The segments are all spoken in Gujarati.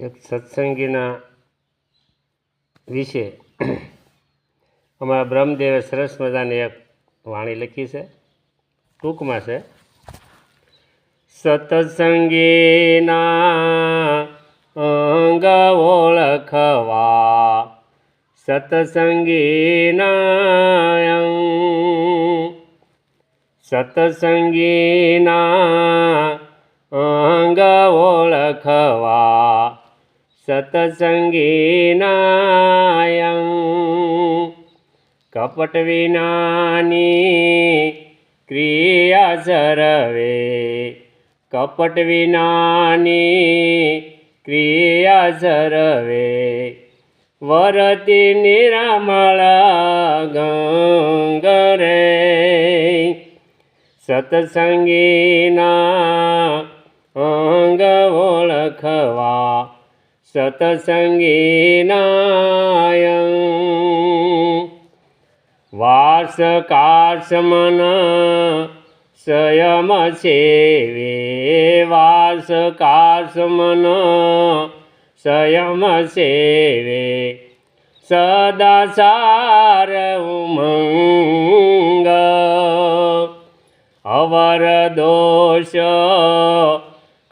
એક સત્સંગીના વિશે અમારા બ્રહ્મદેવે સરસ મજાની એક વાણી લખી છે. ટૂંકમાં છે. સત્સંગીના અંગ ઓળખવા. સત્સંગીના સત્સંગીના અંગ ઓળખવા. સત્સંગીના અંગ કપટ વિનાની ક્રિયા સરવે કપટ વિનાની ક્રિયા સરવે વરતી નિરામળ ગંગરે સતસંગીના અંગ ઓળખવા સત્સંગીના અંગ વાસ કાશ મન સંયમ સેવે વાસ કાશ મન સંયમ સેવે સદા સાર ઉમંગ અવર દોષ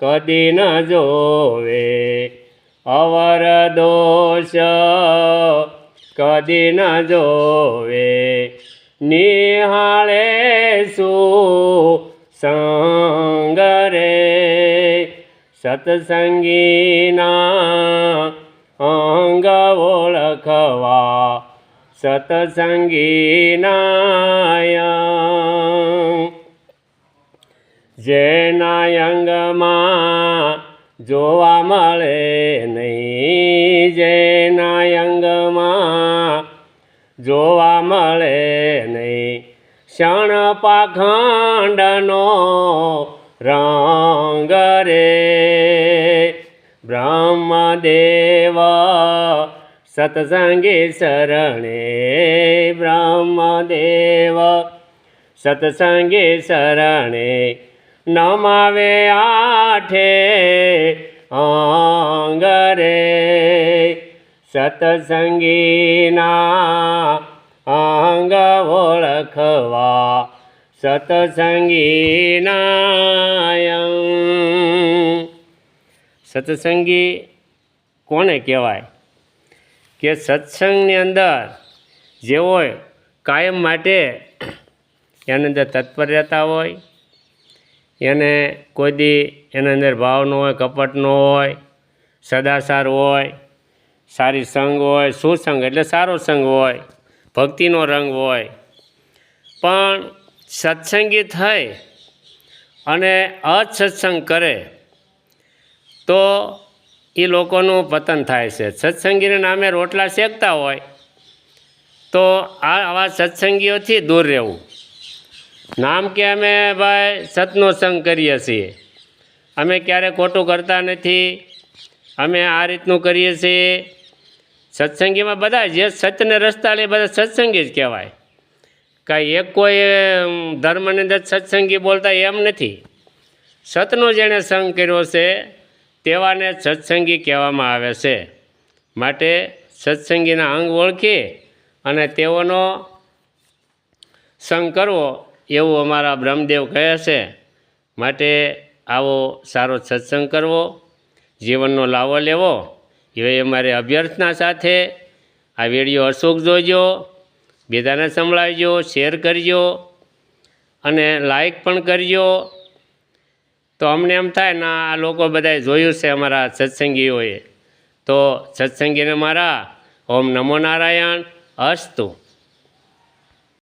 કદી ન જોવે અવર દોષ કદી ન જોવે. નિહાળે સુ સંગરે સતસંગીના અંગ ઓળખવા સતસંગીનાય. જેના અંગમાં જોવા મળે નહીં જેના અંગમાં જોવા મળે નહીં ક્ષણ પાખંડનો રંગ રે. બ્રહ્મદેવ સત્સંગી શરણે બ્રહ્મદેવ સત્સંગી શરણે નમાવે આઠે અંગરે સતસંગીના અંગ ઓળખવા સત્સંગીના સત્સંગી કોને કહેવાય? કે સત્સંગની અંદર જેઓ કાયમ માટે એની અંદર તત્પર રહેતા હોય એને કોઈ દી એના અંદર ભાવ ન હોય, કપટ ન હોય, સદાચાર હોય, સારી સંગ હોય, સુસંગ એટલે સારો સંગ હોય, ભક્તિનો રંગ હોય. પણ સત્સંગી થઈ અને અસત્સંગ કરે તો એ લોકોનું પતન થાય છે. સત્સંગીના નામે રોટલા શેકતા હોય તો આ આવા સત્સંગીઓથી દૂર રહેવું. નામ કે અમે ભાઈ સતનો સંગ કરીએ છીએ. અમે ક્યારે ખોટું કરતા નથી. અમે આ રીતનું કરીએ છીએ. સત્સંગીમાં બધા જે સત્યને રસ્તા લે બધા સત્સંગી જ કહેવાય. કાંઈ એક કોઈ ધર્મની અંદર સત્સંગી બોલતા એમ નથી. સતનો જેણે સંગ કર્યો છે, તેવાને સત્સંગી કહેવામાં આવે છે. માટે સત્સંગીના અંગ ઓળખી અને તેઓનો સંગ કરવો એવું અમારા બ્રહ્મદેવ કહે છે, માટે આવો સારો સત્સંગ કરવો, જીવનનો લાવો લેવો. એવી અમારી અભ્યર્થના સાથે આ વીડિયો અશોક જોજો, બીજાને સંભળાવજો, શેર કરજો અને લાઈક પણ કરજો. તો અમને એમ થાય ના આ લોકો બધાએ જોયું છે અમારા સત્સંગીઓએ. તો સત્સંગીને મારા, ઓમ નમો નારાયણ, અસ્તુ.